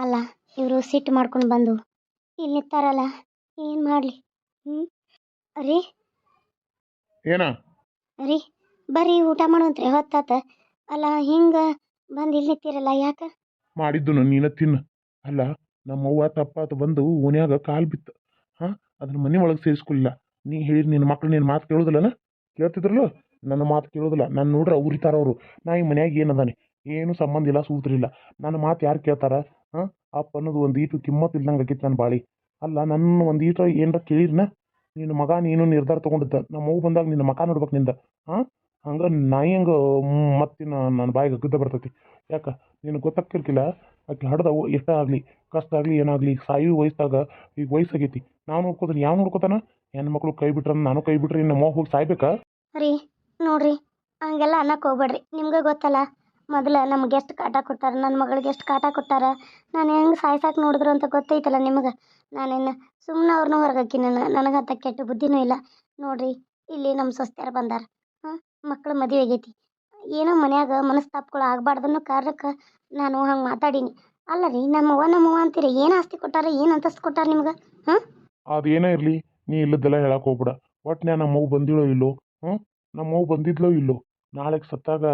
ಅಲ್ಲ ಇವರು ಸಿಟ್ಟು ಮಾಡ್ಕೊಂಡು ಬಂದು ಇಲ್ಲಿ ನಿಂತಾರಲ್ಲ ಏನು ಮಾಡಲಿ? ಹ್ಞೂ ರೀ? ಏನ? ರೀ ಬರ್ರಿ ಊಟ ಮಾಡುವಂತ್ರಿ ಹೊತ್ತಾತ. ಅಲ್ಲ ಹಿಂಗೆ ಬಂದು ಇಲ್ಲಿ ನಿಂತಿರಲ್ಲ ಯಾಕೆ? ಮಾಡಿದ್ದು ನೀನ ತಿನ್ನು. ಅಲ್ಲ ನಮ್ಮ ಅವ್ವ ತಪ್ಪಾತ ಬಂದು ಓನ್ಯಾಗ ಕಾಲು ಬಿತ್ತು. ಹಾಂ ಅದನ್ನ ಮನೆ ಒಳಗೆ ಸೇರಿಸ್ಕೊಳ್ಳಿಲ್ಲ ನೀ ಹೇಳಿ ನಿನ್ನ ಮಕ್ಳು ನಿನ್ನ ಮಾತು ಕೇಳೋದಿಲ್ಲನ? ಕೇಳ್ತಿದ್ರಲ್ಲ? ನನ್ನ ಮಾತು ಕೇಳೋದಿಲ್ಲ. ನಾನು ನೋಡ್ರ ಉರಿತಾರ ಅವರು ನಾ ಈ ಮನ್ಯಾಗ ಏನದಾನೆ? ಏನು ಸಂಬಂಧ ಇಲ್ಲ ಸೂತ್ರಿಲ್ಲ. ನನ್ನ ಮಾತು ಯಾರು ಕೇಳ್ತಾರ? ಹಾಂ? ಅಪ್ಪ ಅನ್ನೋದು ಒಂದು ಈಟು ಕಿಮ್ಮತ್ತು ಇಲ್ದಂಗೆ ಆಗಿತ್ತು ನನ್ನ ಬಾಳಿ. ಅಲ್ಲ ನನ್ನ ಒಂದು ಈಟು ಏನರ ಕೇಳಿದ್ನ? ನಿನ್ನ ಮಗ, ನೀನು ನಿರ್ಧಾರ ತೊಗೊಂಡಿದ್ದ. ನಮ್ಮ ಅವ್ವ ಬಂದಾಗ ನಿನ್ನ ಮಕ ನೋಡ್ಬೇಕು ನಿಂದ. ಹಾಂ? ಹಂಗೆ ನಾಯಿ ಹಂಗೆ ಮತ್ತಿನ ನನ್ನ ಬಾಯಿಗೆ ಗುದ್ದ ಬರ್ತೈತಿ. ಯಾಕೆ? ನಿನಗೆ ಗೊತ್ತಾಗ್ತಿರ್ಕಿಲ್ಲ? ಆಕೆ ಹಡ್ದವು, ಎಷ್ಟೇ ಆಗಲಿ, ಕಷ್ಟ ಆಗಲಿ ಏನಾಗಲಿ ಸಾಯಿ ವಯಸ್ಸಾಗ ಈಗ ವಯಸ್ಸಾಗೈತಿ. ನಾವು ನೋಡ್ಕೋತಾನೆ, ಯಾವ ನೋಡ್ಕೋತಾನ? ಹೆಣ್ಮಕ್ಳು ಕೈ ಬಿಟ್ರೆ, ನಾನು ಕೈ ಬಿಟ್ರೆ ನಮ್ಮ ಹೋಗಿ ಸಾಯ್ಬೇಕಾ? ರೀ, ನೋಡ್ರಿ, ಹಂಗೆಲ್ಲ ಅನ್ನಕ್ಕೆ ಹೋಗ್ಬೇಡ್ರಿ. ನಿಮ್ಗೆ ಗೊತ್ತಲ್ಲ ಮೊದಲು ನಮ್ಗೆ ಎಷ್ಟು ಕಾಟ ಕೊಟ್ಟಾರ ನನ್ನ ಮಗಳಿಗೆ ಎಷ್ಟು ಕಾಟ ಕೊಟ್ಟಾರ, ನಾನು ಹೆಂಗೆ ಸಾಯ್ಸಾಕೆ ನೋಡಿದ್ರು ಅಂತ ಗೊತ್ತೈತಲ್ಲ ನಿಮಗೆ? ನಾನೇನು ಸುಮ್ಮನೆ ಅವ್ರನ್ನ ಹೊರಗಾಕಿ ನಾನು ನನಗಂತ ಕೆಟ್ಟ ಬುದ್ಧಿನೂ ಇಲ್ಲ. ನೋಡಿರಿ, ಇಲ್ಲಿ ನಮ್ಮ ಸೊಸ್ತ್ಯಾರು ಬಂದಾರ. ಹಾಂ ಮಕ್ಕಳು ಮದುವೆ ಆಗೈತಿ. ಏನೋ ಮನ್ಯಾಗ ಮನಸ್ತಾಪಗಳು ಆಗಬಾರ್ದನ್ನೋ ಕಾರಣಕ್ಕೆ ನಾನು ಹಂಗೆ ಮಾತಾಡೀನಿ. ಅಲ್ಲ ರೀ ನಮ್ಮವ್ವ ನಮ್ಮವ್ವ ಅಂತೀರಿ, ಏನು ಆಸ್ತಿ ಕೊಟ್ಟಾರ, ಏನು ಅಂತಸ್ತು ಕೊಟ್ಟಾರ ನಿಮ್ಗೆ? ಹಾಂ? ಅದೇನೇ ಇರಲಿ, ನೀ ಇಲ್ಲದ್ದೆಲ್ಲ ಹೇಳಕ್ಕೆ ಹೋಗ್ಬಿಡ. ಒಟ್ಟು ನಮ್ಮ ಅವ್ವ ಬಂದಿಳೋ ಇಲ್ಲೋ? ಹ್ಞೂ ನಮ್ಮ ಅವ್ವ ಬಂದಿದ್ಲೋ ಇಲ್ಲೋ? ನಾಳೆಗೆ ಸತ್ತಾಗ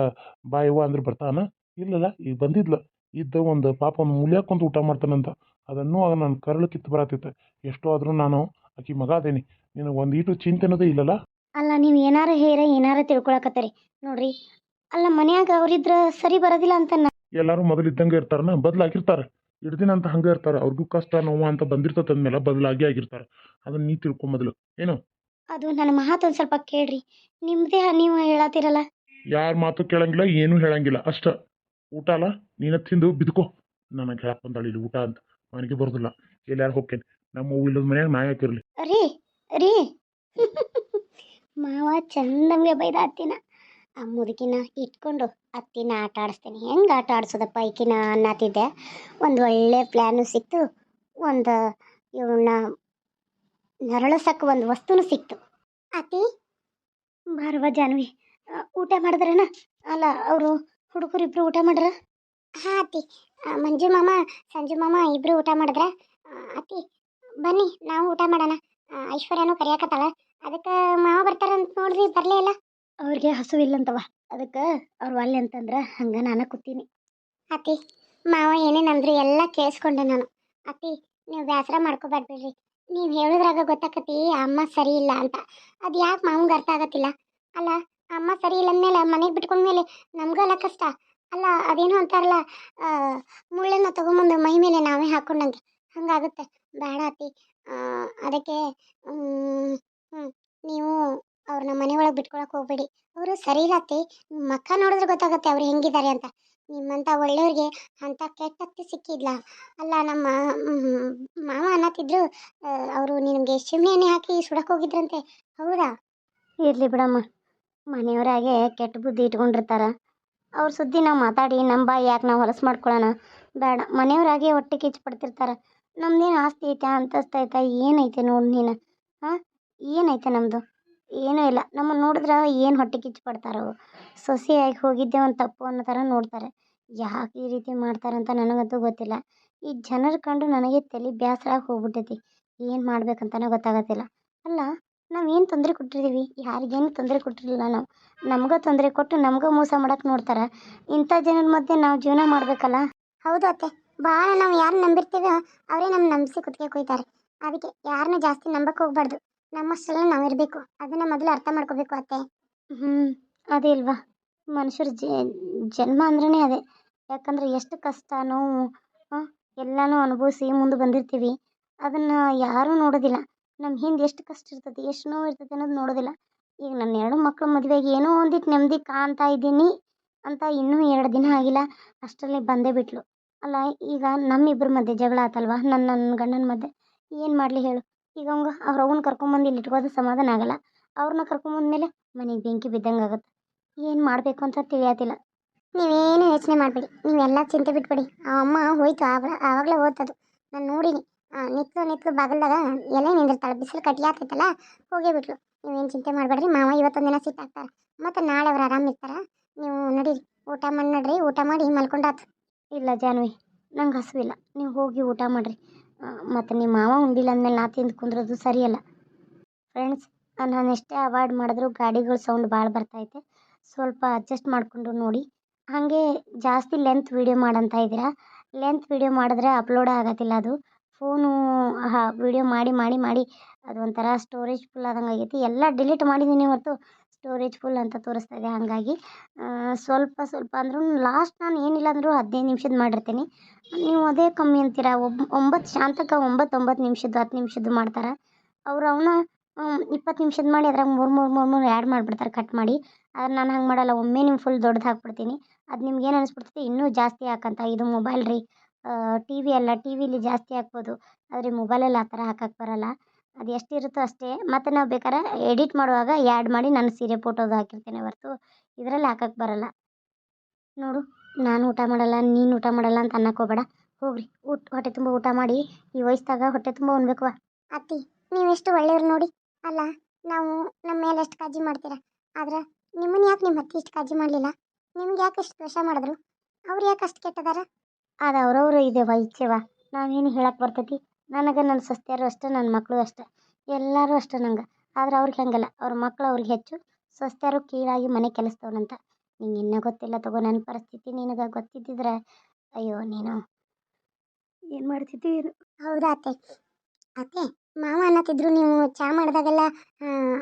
ಬಾಯವ್ವ ಅಂದ್ರೆ ಬರ್ತಾನ. ಇಲ್ಲಲ್ಲ ಈಗ ಬಂದಿದ್ಲು. ಇದ್ದ ಒಂದು ಪಾಪ ಒಂದು ಮುಲಿಯಾಕ ಕುಂತು ಊಟ ಮಾಡ್ತಾನಂತ. ಅದನ್ನು ಆಗ ನನ್ನ ಕರಳು ಕಿತ್ತು ಬರತ್ತಿತ್ತು ಎಷ್ಟೋ ಆದರೂ ನಾನು ಆಕಿ ಮಗ ಅದೇನಿ. ನಿನಗೆ ಒಂದು ಈಟು ಚಿಂತೆ ಅನ್ನೋದೇ ಇಲ್ಲಲ್ಲ? ಅಲ್ಲ ನೀವು ಏನಾರ ಹೇರ ಏನಾರ ತಿಳ್ಕೊಳಕತ್ತರಿ. ನೋಡ್ರಿ ಅಲ್ಲ ಮನ್ಯಾಗ ಅವ್ರಿದ್ರ ಸರಿ ಬರೋದಿಲ್ಲ ಅಂತ ಎಲ್ಲರೂ ಎಲ್ಲರೂ ಮೊದಲಿದ್ದಂಗೆ ಇರ್ತಾರನ? ಬದಲಾಗಿರ್ತಾರೆ ಹಿಡ್ದಿನ ಅಂತ ಹಂಗೆ ಇರ್ತಾರೆ. ಅವ್ರಿಗೂ ಕಷ್ಟ ನೋವು ಅಂತ ಬಂದಿರ್ತದೆ ಅಂದಮೇಲೆ ಬದಲಾಗಿ ಆಗಿರ್ತಾರೆ. ಅದನ್ನ ನೀ ತಿಳ್ಕೊ ಮೊದಲು. ಏನು? ಅದು ನನ್ನ ಮಾತು ಒಂದು ಸ್ವಲ್ಪ ಕೇಳ್ರಿ. ನಿಮ್ಮದೇ ನೀವು ಹೇಳತ್ತೀರಲ್ಲ ಯಾರ ಮಾತು ಕೇಳಂಗಿಲ್ಲ, ಏನೂ ಹೇಳಂಗಿಲ್ಲ. ಅಷ್ಟ. ಊಟ ಅಲ್ಲ, ನೀನ ತಿಂದು ಬಿದ್ಕೋ. ನನಗೆ ಹೇಳಕ್ ಬಂದಾಳ ಇಲ್ಲಿ ಊಟ ಅಂತ. ಮನೆಗೆ ಬರೋದಿಲ್ಲ. ಎಲ್ಲಾರು ಹೋಗ್ತೇನೆ ನಮ್ಮ ಅವ್ವ ಇಲ್ಲದ ಮನ್ಯಾಗ ನಾ ಯಾಕಿರ್ಲಿ ರೀ ರೀ. ಮಾವ ಚಂದಂಗೆ ಬೈದ ಅತ್ತಿನ. ಆ ಮುದುಕಿನ ಇಟ್ಕೊಂಡು ಅತ್ತಿನ ಆಟ ಆಡಿಸ್ತೀನಿ. ಹೆಂಗೆ ಆಟ ಆಡಿಸೋದಪ್ಪ ಈಕಿನ ಅನ್ನತ್ತಿದ್ದೆ. ಒಂದು ಒಳ್ಳೆ ಪ್ಲ್ಯಾನು ಸಿಕ್ತು. ಒಂದು ಇವನ್ನ ನರಳಸಕ್ಕೆ ಒಂದು ವಸ್ತುನು ಸಿಕ್ತು. ಅತಿ ಬಾರವ ಜಾನ್ವಿ. ಊಟ ಮಾಡಿದ್ರೇನ? ಅಲ್ಲ ಅವರು ಹುಡುಗರಿಬ್ರು ಊಟ ಮಾಡ್ರ ಹಾ ಅತ್ತಿ. ಮಂಜು ಮಾಮ ಸಂಜು ಮಾಮ ಇಬ್ರು ಊಟ ಮಾಡಿದ್ರ. ಅತ್ತಿ ಬನ್ನಿ ನಾವು ಊಟ ಮಾಡೋಣ. ಐಶ್ವರ್ಯನು ಕರಿಯಾಕತ್ತಾಳ. ಅದಕ್ಕೆ ಮಾವ ಬರ್ತಾರಂತ ನೋಡ್ರಿ ಬರಲೇ ಇಲ್ಲ. ಅವ್ರಿಗೆ ಹಸುವಿಲ್ಲಂತವ ಅದಕ್ಕೆ ಅವ್ರು ಅಲ್ಲಿ ಅಂತಂದ್ರೆ ಹಂಗೆ ನಾನು ಕೂತೀನಿ. ಅತ್ತಿ ಮಾವ ಏನೇನಂದ್ರು ಎಲ್ಲ ಕೇಳಿಸ್ಕೊಂಡೆ ನಾನು. ಅತ್ತಿ ನೀವು ಬೇಸರ ಮಾಡ್ಕೋಬೇಡ್ಬಿಡ್ರಿ ನೀವು ಹೇಳಿದ್ರಾಗ ಗೊತ್ತಾಕತ್ತಿ ಅಮ್ಮ ಸರಿ ಇಲ್ಲ ಅಂತ. ಅದು ಯಾಕೆ ಮಾವಂಗೆ ಅರ್ಥ ಆಗತ್ತಿಲ್ಲ. ಅಲ್ಲ ಅಮ್ಮ ಸರಿ ಇಲ್ಲ ಅಂದಮೇಲೆ ಮನೆಗೆ ಬಿಟ್ಕೊಂಡ್ಮೇಲೆ ನಮಗಲ್ಲ ಕಷ್ಟ. ಅಲ್ಲ ಅದೇನೋ ಅಂತಾರಲ್ಲ ಮುಳ್ಳನ್ನು ತೊಗೊಂಬಂದು ಮೈ ಮೇಲೆ ನಾವೇ ಹಾಕೊಂಡಂಗೆ ಹಂಗಾಗುತ್ತೆ. ಬೇಡ ಅತ್ತಿ. ಆ, ಅದಕ್ಕೆ ನೀವು ಅವ್ರನ್ನ ಮನೆ ಒಳಗೆ ಬಿಟ್ಕೊಳಕ್ಕೆ ಹೋಗ್ಬೇಡಿ. ಅವರು ಸರಿ ಇರತ್ತೆ ಮಕ್ಕ ನೋಡಿದ್ರೆ ಗೊತ್ತಾಗುತ್ತೆ ಅವ್ರು ಹೆಂಗಿದ್ದಾರೆ ಅಂತ. ನಿಮ್ಮಂಥ ಒಳ್ಳೆಯವ್ರಿಗೆ ಅಂಥ ಕೆಟ್ಟತ್ತಿ ಸಿಕ್ಕಿದ್ಲ? ಅಲ್ಲ ನಮ್ಮ ಮಾವ ಅನ್ನತ್ತಿದ್ರು ಅವರು ನಿಮಗೆ ಶಿಮೆ ಎಣ್ಣೆ ಹಾಕಿ ಸುಡಕ್ಕೆ ಹೋಗಿದ್ರಂತೆ. ಹೌದಾ? ಇರಲಿ ಬಿಡಮ್ಮ. ಮನೆಯವರಾಗೆ ಕೆಟ್ಟ ಬುದ್ಧಿ ಇಟ್ಕೊಂಡಿರ್ತಾರ. ಅವ್ರ ಸುದ್ದಿ ನಾವು ಮಾತಾಡಿ ನಮ್ಮ ಬಾಯಿ ಯಾಕೆ ನಾವು ಹೊಲಸು ಮಾಡ್ಕೊಳ್ಳೋಣ ಬೇಡ ಮನೆಯವರಾಗೆ ಹೊಟ್ಟೆ ಕಿಚ್ಚು ಪಡ್ತಿರ್ತಾರೆ ನಮ್ದೇನು ಆಸ್ತಿ ಐತೆ, ಅಂತಸ್ತು ಐತೆ ಏನೈತೆ ನೋಡು ನೀನು? ಹಾಂ? ಏನೈತೆ ನಮ್ಮದು ಏನೂ ಇಲ್ಲ. ನಮ್ಮನ್ನು ನೋಡಿದ್ರೆ ಏನು ಹೊಟ್ಟೆ ಕಿಚ್ಚು ಪಡ್ತಾರೋ ಸೊಸೆಯಾಗಿ ಹೋಗಿದ್ದೆ ಒಂದು ತಪ್ಪು ಅನ್ನೋ ಥರ ನೋಡ್ತಾರೆ. ಯಾಕೆ ಈ ರೀತಿ ಮಾಡ್ತಾರಂತ ನನಗಂತೂ ಗೊತ್ತಿಲ್ಲ. ಈ ಜನರು ಕಂಡು ನನಗೆ ತಲೆ ಬೇಸರ ಹೋಗ್ಬಿಟ್ಟೈತಿ ಏನು ಮಾಡ್ಬೇಕಂತಲೇ ಗೊತ್ತಾಗತ್ತಿಲ್ಲ. ಅಲ್ಲ ನಾವು ಏನು ತೊಂದರೆ ಕೊಟ್ಟಿದ್ದೀವಿ ಯಾರಿಗೇನು ತೊಂದರೆ ಕೊಟ್ಟಿರಲಿಲ್ಲ ನಾವು. ನಮ್ಗೆ ತೊಂದರೆ ಕೊಟ್ಟು ನಮ್ಗೆ ಮೋಸ ಮಾಡೋಕೆ ನೋಡ್ತಾರೆ. ಇಂಥ ಜನರ ಮಧ್ಯೆ ನಾವು ಜೀವನ ಮಾಡಬೇಕಲ್ಲ? ಹೌದು ಅತ್ತೆ. ಭಾಳ ನಾವು ಯಾರು ನಂಬಿರ್ತೀವೋ ಅವರೇ ನಮ್ಮ ನಂಬಿಸಿ ಕುತ್ತಿಗೆ ಕೊಯ್ತಾರೆ. ಅದಕ್ಕೆ ಯಾರನ್ನ ಜಾಸ್ತಿ ನಂಬಕ್ಕೆ ಹೋಗ್ಬಾರ್ದು. ನಮ್ಮಷ್ಟೆಲ್ಲ ನಾವು ಇರಬೇಕು. ಅದನ್ನ ಮೊದಲು ಅರ್ಥ ಮಾಡ್ಕೋಬೇಕು ಅತ್ತೆ. ಹ್ಞೂ ಅದೇ ಇಲ್ವಾ ಮನುಷ್ಯರ ಜನ್ಮ ಅಂದ್ರೇ ಅದೇ. ಯಾಕಂದ್ರೆ ಎಷ್ಟು ಕಷ್ಟ, ನೋವು ಎಲ್ಲನೂ ಅನುಭವಿಸಿ ಮುಂದೆ ಬಂದಿರ್ತೀವಿ. ಅದನ್ನು ಯಾರೂ ನೋಡೋದಿಲ್ಲ. ನಮ್ಮ ಹಿಂದೆ ಎಷ್ಟು ಕಷ್ಟ ಇರ್ತದೆ, ಎಷ್ಟು ನೋವು ಇರ್ತದೆ ಅನ್ನೋದು ನೋಡೋದಿಲ್ಲ. ಈಗ ನನ್ನ ಎರಡು ಮಕ್ಕಳು ಮದುವೆಗೆ ಏನೋ ಒಂದಿಟ್ಟು ನೆಮ್ಮದಿ ಕಾಣ್ತಾ ಇದ್ದೀನಿ ಅಂತ ಇನ್ನೂ ಎರಡು ದಿನ ಆಗಿಲ್ಲ, ಅಷ್ಟರಲ್ಲಿ ಬಂದೇ ಬಿಟ್ಲು. ಅಲ್ಲ, ಈಗ ನಮ್ಮಿಬ್ಬರ ಮಧ್ಯೆ ಜಗಳ ಆತಲ್ವಾ? ನನ್ನ ನನ್ನ ಗಂಡನ ಮಧ್ಯೆ. ಏನು ಮಾಡಲಿ ಹೇಳು? ಈಗ ಅವಂಗ, ಅವ್ರ ಅವನ್ನ ಕರ್ಕೊಂಬಂದು ಇಲ್ಲಿ ಇಟ್ಕೋದು ಸಮಾಧಾನ ಆಗಲ್ಲ. ಅವ್ರನ್ನ ಕರ್ಕೊಂಬಂದ್ಮೇಲೆ ಮನೆಗೆ ಬೆಂಕಿ ಬಿದ್ದಂಗೆ ಆಗುತ್ತೆ. ಏನು ಮಾಡಬೇಕು ಅಂತ ತಿಳಿಯತಿಲ್ಲ. ನೀವೇನು ಯೋಚನೆ ಮಾಡಬೇಡಿ. ನೀವೆಲ್ಲ ಚಿಂತೆ ಬಿಟ್ಬಿಡಿ. ಆ ಅಮ್ಮ ಹೋಯ್ತು ಆವಾಗ ಆವಾಗಲೇ ಓದ್ತದು. ನಾನು ನೋಡೀನಿ. ನಿತ್ಲು ನಿತ್ಲು ಬಾಗಲ್ದಾಗ ಎಲೆ ನಿಂದಿರ್ತಾಳೆ, ಬಿಸಿಲು ಕಟ್ಟಿ ಆಗ್ತೈತಲ್ಲ, ಹೋಗೇ ಬಿಟ್ಲು. ನೀವೇನು ಚಿಂತೆ ಮಾಡಬೇಡ್ರಿ, ಮಾವ ಇವತ್ತೊಂದು ದಿನ ಸಿಟ್ಟಾಗ್ತಾರೆ ಮತ್ತು ನಾಳೆ ಅವ್ರು ಆರಾಮ ಇರ್ತಾರೆ. ನೀವು ನಡೀರಿ, ಊಟ ಮಾಡಿ ನಡ್ರಿ, ಊಟ ಮಾಡಿ ಮಲ್ಕೊಂಡಾತು. ಇಲ್ಲ ಜಾನ್ವಿ, ನಂಗೆ ಹಸುವಿಲ್ಲ ನೀವು ಹೋಗಿ ಊಟ ಮಾಡಿರಿ. ಮತ್ತು ನಿಮ್ಮ ಮಾವ ಉಂಡಿಲ್ಲ ಅಂದಮೇಲೆ ನಾ ತಿಂದು ಕುಂದ್ರೋದು ಸರಿಯಲ್ಲ. ಫ್ರೆಂಡ್ಸ್ ನಾನು ಎಷ್ಟೇ ಅವಾಯ್ಡ್ ಮಾಡಿದ್ರು ಗಾಡಿಗಳ ಸೌಂಡ್ ಭಾಳ ಬರ್ತೈತೆ. ಸ್ವಲ್ಪ ಅಡ್ಜಸ್ಟ್ ಮಾಡಿಕೊಂಡು ನೋಡಿ. ಹಾಗೆ ಜಾಸ್ತಿ ಲೆಂತ್ ವೀಡಿಯೋ ಮಾಡಂತ ಇದ್ದೀರಾ ಲೆಂತ್ ವೀಡಿಯೋ ಮಾಡಿದ್ರೆ ಅಪ್ಲೋಡ್ ಆಗೋದಿಲ್ಲ ಅದು. ಫೋನು ಹಾ ವೀಡಿಯೋ ಮಾಡಿ ಮಾಡಿ ಮಾಡಿ ಅದು ಒಂಥರ ಸ್ಟೋರೇಜ್ ಫುಲ್ ಆದಂಗೆ ಆಗೈತಿ. ಎಲ್ಲ ಡಿಲೀಟ್ ಮಾಡಿದ್ದೀನಿ ಹೊರತು ಸ್ಟೋರೇಜ್ ಫುಲ್ ಅಂತ ತೋರಿಸ್ತಾ ಇದೆ ಹಾಗಾಗಿ. ಸ್ವಲ್ಪ ಸ್ವಲ್ಪ ಅಂದ್ರೂ ಲಾಸ್ಟ್ ನಾನು ಏನಿಲ್ಲ ಅಂದರೂ ಹದಿನೈದು ನಿಮಿಷದ ಮಾಡಿರ್ತೀನಿ. ನೀವು ಅದೇ ಕಮ್ಮಿ ಅಂತೀರ? ಒಬ್, ಒಂಬತ್ತು ಶಾಂತಕ ಒಂಬತ್ತು ಒಂಬತ್ತು ನಿಮಿಷದ್ದು, ಹತ್ತು ನಿಮಿಷದ್ದು ಮಾಡ್ತಾರೆ? ಅವ್ರು ಅವನ್ನ ಇಪ್ಪತ್ತು ನಿಮಿಷದ ಮಾಡಿ, ಅದ್ರಾಗ ಮೂರು ಮೂರು ಮೂರು ಮೂರು ಆ್ಯಡ್ ಮಾಡಿಬಿಡ್ತಾರೆ ಕಟ್ ಮಾಡಿ. ಆದ್ರೆ ನಾನು ಹಂಗೆ ಮಾಡಲ್ಲ, ಒಮ್ಮೆ ನಿಮ್ಮ ಫುಲ್ ದೊಡ್ಡದು ಹಾಕ್ಬಿಡ್ತೀನಿ. ಅದು ನಿಮ್ಗೆ ಏನು ಅನಿಸ್ಬಿಡ್ತೈತಿ? ಇನ್ನೂ ಜಾಸ್ತಿ ಹಾಕಂತ. ಇದು ಮೊಬೈಲ್ ರೀ. ಟಿ ವಿ ಅಲ್ಲ ಟಿ ವಿಲಿ ಜಾಸ್ತಿ ಹಾಕ್ಬೋದು. ಆದರೆ ಮೊಬೈಲಲ್ಲಿ ಆ ಥರ ಹಾಕಕ್ಕೆ ಬರಲ್ಲ. ಅದು ಎಷ್ಟಿರುತ್ತೋ ಅಷ್ಟೇ. ಮತ್ತು ನಾವು ಬೇಕಾದ್ರೆ ಎಡಿಟ್ ಮಾಡುವಾಗ ಆ್ಯಡ್ ಮಾಡಿ ನನ್ನ ಸೀರೆ ಫೋಟೋದು ಹಾಕಿರ್ತೀನಿ ಹೊರ್ತು. ಇದರಲ್ಲಿ ಹಾಕಕ್ಕೆ ಬರಲ್ಲ. ನೋಡು, ನಾನು ಊಟ ಮಾಡಲ್ಲ, ನೀನು ಊಟ ಮಾಡಲ್ಲ ಅಂತ ಅನ್ನಕ್ಕೆ ಹೋಗ್ರಿ, ಊಟ, ಹೊಟ್ಟೆ ತುಂಬ ಊಟ ಮಾಡಿ. ಈ ವಯಸ್ಸಾಗ ಹೊಟ್ಟೆ ತುಂಬ ಉಣ್ಬೇಕು ಅತ್ತಿ ನೀವೆಷ್ಟು ಒಳ್ಳೆಯವ್ರು ನೋಡಿ. ಅಲ್ಲ, ನಾವು ನಮ್ಮ ಮೇಲೆ ಎಷ್ಟು ಕಾಳಜಿ ಮಾಡ್ತೀರಾ? ಆದ್ರೆ ನಿಮ್ಮನ್ನ ಯಾಕೆ ನಿಮ್ಮ ಅತ್ತಿ ಇಷ್ಟು ಕಾಳಜಿ ಮಾಡಲಿಲ್ಲ? ನಿಮ್ಗೆ ಯಾಕೆ ಇಷ್ಟು ದ್ವೇಷ ಮಾಡಿದ್ರು? ಅವ್ರು ಯಾಕೆ ಅಷ್ಟು ಕೆಟ್ಟದಾರ? ಅದು ಅವ್ರವ್ರು ಇದೆವ ಇಚ್ಛೆವ ನಾವೇನು ಹೇಳಕ್ಕೆ ಬರ್ತೈತಿ? ನನಗೆ ನನ್ನ ಸಸ್ತ್ಯಾರು ಅಷ್ಟೇ ನನ್ನ ಮಕ್ಕಳು ಅಷ್ಟೇ. ಎಲ್ಲರೂ ಅಷ್ಟೇ ನಂಗೆ. ಆದ್ರೆ ಅವ್ರಿಗೆ ಹಂಗಲ್ಲ. ಅವ್ರ ಮಕ್ಳು ಅವ್ರಿಗೆ ಹೆಚ್ಚು. ಸಸ್ತ್ಯಾರು ಕೀಳಾಗಿ ಮನೆ ಕೆಲಸದವನಂತ. ನಿಂಗೆ ಇನ್ನೂ ಗೊತ್ತಿಲ್ಲ ತಗೋ ನನ್ನ ಪರಿಸ್ಥಿತಿ ನಿನಗೆ ಗೊತ್ತಿದ್ದಿದ್ರೆ ಅಯ್ಯೋ, ನೀನು ಏನು ಮಾಡ್ತಿದ್ದಿ? ಹೌದಾ ಅತ್ತೆ? ಅತ್ತೆ, ಮಾವ ಅನ್ನತ್ತಿದ್ರು ನೀವು ಚಾ ಮಾಡಿದಾಗೆಲ್ಲ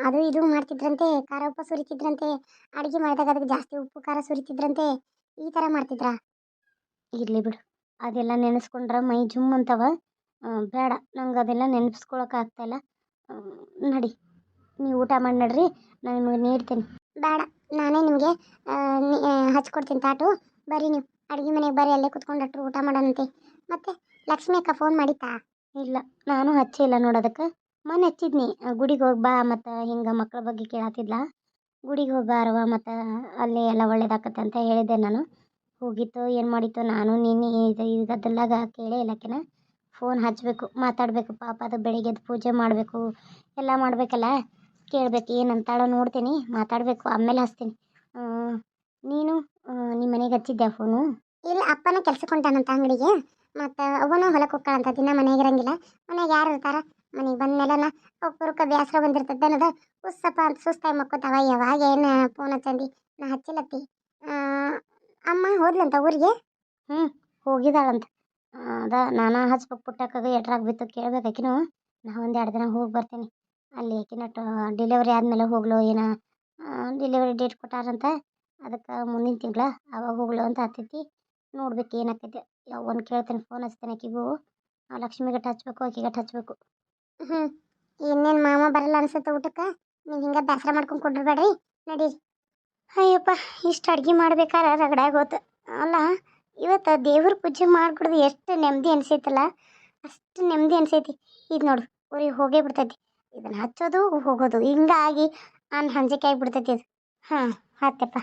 ಅದು ಇದು ಮಾಡ್ತಿದ್ರಂತೆ, ಖಾರ ಉಪ್ಪು ಸುರಿತಿದ್ರಂತೆ, ಅಡುಗೆ ಮಾಡಿದಾಗ ಅದಕ್ಕೆ ಜಾಸ್ತಿ ಉಪ್ಪು, ಖಾರ ಸುರಿತಿದ್ರಂತೆ, ಈ ಥರ ಮಾಡ್ತಿದ್ರಾ? ಇರಲಿ ಬಿಡು. ಅದೆಲ್ಲ ನೆನೆಸ್ಕೊಂಡ್ರೆ ಮೈ ಜುಮ್ ಅಂತವ. ಬೇಡ. ನಂಗೆ ಅದೆಲ್ಲ ನೆನೆಸ್ಕೊಳಕ್ಕೆ ಆಗ್ತಾಯಿಲ್ಲ ನಡಿ. ನೀವು ಊಟ ಮಾಡಿ ನಡ್ರಿ ನಾನು ನಿಮಗೆ ನೀಡ್ತೀನಿ. ಬೇಡ. ನಾನೇ ನಿಮಗೆ ಹಚ್ಕೊಡ್ತೀನಿ ತಾಟು. ಬರ್ರಿ ನೀವು. ಅಡುಗೆ ಮನೆಗೆ ಬರ್ರಿ. ಅಲ್ಲೇ ಕುತ್ಕೊಂಡಟ್ರು ಊಟ ಮಾಡೋಣಂತೆ. ಮತ್ತೆ ಲಕ್ಷ್ಮಿ ಅಕ್ಕ ಫೋನ್ ಮಾಡಿತಾ ಇಲ್ಲ. ನಾನು ಹಚ್ಚಿಲ್ಲ ನೋಡೋದಕ್ಕೆ ಮೊನ್ನೆ ಹಚ್ಚಿದ್ನಿ. ಗುಡಿಗೆ ಹೋಗಿ ಬಾ ಮತ್ತು ಹಿಂಗೆ ಮಕ್ಕಳ ಬಗ್ಗೆ ಕೇಳತ್ತಿದ್ಲ ಗುಡಿಗೆ ಹೋಗಿ ಬಾರವ್ವ ಮತ್ತು ಅಲ್ಲಿ ಎಲ್ಲ ಒಳ್ಳೇದಾಕತ್ತೆ ಅಂತ ಹೇಳಿದ್ದೆ ನಾನು. ಹೋಗಿತ್ತು, ಏನು ಮಾಡಿತ್ತು, ನಾನು, ನೀನು, ಇದು ಇದೆಲ್ಲಾಗ ಕೇಳೇ ಇಲ್ಲಕಿನ ಫೋನ್ ಹಚ್ಚಬೇಕು ಮಾತಾಡಬೇಕು, ಪಾಪ ಅದು ಬೆಳಿಗ್ಗೆ ಎದ್ದು ಪೂಜೆ ಮಾಡಬೇಕು, ಎಲ್ಲ ಮಾಡಬೇಕಲ್ಲ. ಕೇಳಬೇಕು ಏನಂತಾಳೋ ನೋಡ್ತೀನಿ, ಮಾತಾಡಬೇಕು, ಆಮೇಲೆ ಹಚ್ತೀನಿ. ನೀನು ನಿಮ್ಮ ಮನೆಗೆ ಹಚ್ಚಿದ್ದೆ ಫೋನು ಇಲ್ಲ, ಅಪ್ಪನ ಕೆಲ್ಸಕ್ಕೆ ಹೊಂಟಾನಂತ ಅಂಗಡಿಗೆ. ಮತ್ತು ಅವನು ಹೊಲಕ್ಕೆ ಹೋಗ್ತಾಳಂತ, ದಿನ ಮನೆಗೆ ಇರಂಗಿಲ್ಲ. ಮನೆಗೆ ಯಾರು ಇರ್ತಾರ? ಮನೆಗೆ ಬಂದಮೇಲೆ ಒಬ್ಬರಕ್ಕ ಬೇಸರ ಬಂದಿರ್ತದೆ ಅನ್ನೋದು. ಉಸ್ಸಪ್ಪ ಅಂತ ಸುಸ್ತಾಗಿ ಮಕ್ಕೋತಾವ, ಯಾವಾಗ ಏನು ಫೋನ್ ಹಚ್ಚಂದು? ನಾ ಹಚ್ಚಿಲ್ಲತ್ತಿ. ಅಮ್ಮ ಹೋದ್ಲಂತ ಊರಿಗೆ? ಹ್ಞೂ ಹೋಗಿದ್ದಾಳಂತ. ಅದ ನಾನು ಹಚ್ಬೇಕು ಪುಟ್ಟಕ್ಕಾಗ ಎಟ್ರಾಗ ಬಿತ್ತು ಕೇಳ್ಬೇಕಾಕಿನು ನಾ ಒಂದು ಎರಡು ದಿನ ಹೋಗಿ ಬರ್ತೀನಿ. ಅಲ್ಲಿ ಆಕಿನಟ್ಟು ಡೆಲಿವರಿ ಆದಮೇಲೆ ಹೋಗ್ಲೋ ಏನೋ ಡೆಲಿವರಿ ಡೇಟ್ ಕೊಟ್ಟಾರಂತ. ಅದಕ್ಕೆ ಮುಂದಿನ ತಿಂಗಳ ಅವಾಗ ಹೋಗ್ಲೋ ಅಂತ ಹತ್ತೈತಿ ನೋಡ್ಬೇಕು ಏನಾಕೈತಿ. ಯಾವನ್ ಕೇಳ್ತೀನಿ ಫೋನ್ ಹಚ್ತೀನಿ ಆಕಿಗೂ. ಆ ಲಕ್ಷ್ಮಿಗಟ್ಟು ಹಚ್ಬೇಕು ಆಕಿಗಟ್ಟು ಹಚ್ಬೇಕು. ಹ್ಞೂ ಇನ್ನೇನು ಮಾಮ ಬರಲ್ಲ ಅನ್ಸುತ್ತೆ ಊಟಕ್ಕೆ? ನೀವು ಹಿಂಗೆ ಬೇಸರ ಮಾಡ್ಕೊಂಡು ಕೊಟ್ಟಿರ್ಬೇಡ್ರಿ ನಡೀರಿ. ಅಯ್ಯಪ್ಪ, ಇಷ್ಟು ಅಡ್ಗೆ ಮಾಡ್ಬೇಕಾರೆ ರಗಡಾಗೋತು ಅಲ್ಲ, ಇವತ್ತು ದೇವ್ರ ಪೂಜೆ ಮಾಡಿಕೊಡೋದು ಎಷ್ಟು ನೆಮ್ಮದಿ ಅನಿಸೈತಲ್ಲ, ಅಷ್ಟು ನೆಮ್ಮದಿ ಅನಿಸೈತಿ. ಇದು ನೋಡು, ಊರಿಗೆ ಹೋಗೇ ಬಿಡ್ತೈತಿ. ಇದನ್ನು ಹಚ್ಚೋದು, ಹೋಗೋದು. ಹಿಂಗಾಗಿ ಹಂಜಿಕೆ ಆಗಿಬಿಡ್ತೈತಿ ಇದು. ಹಾಂ ಹತ್ತಪ್ಪ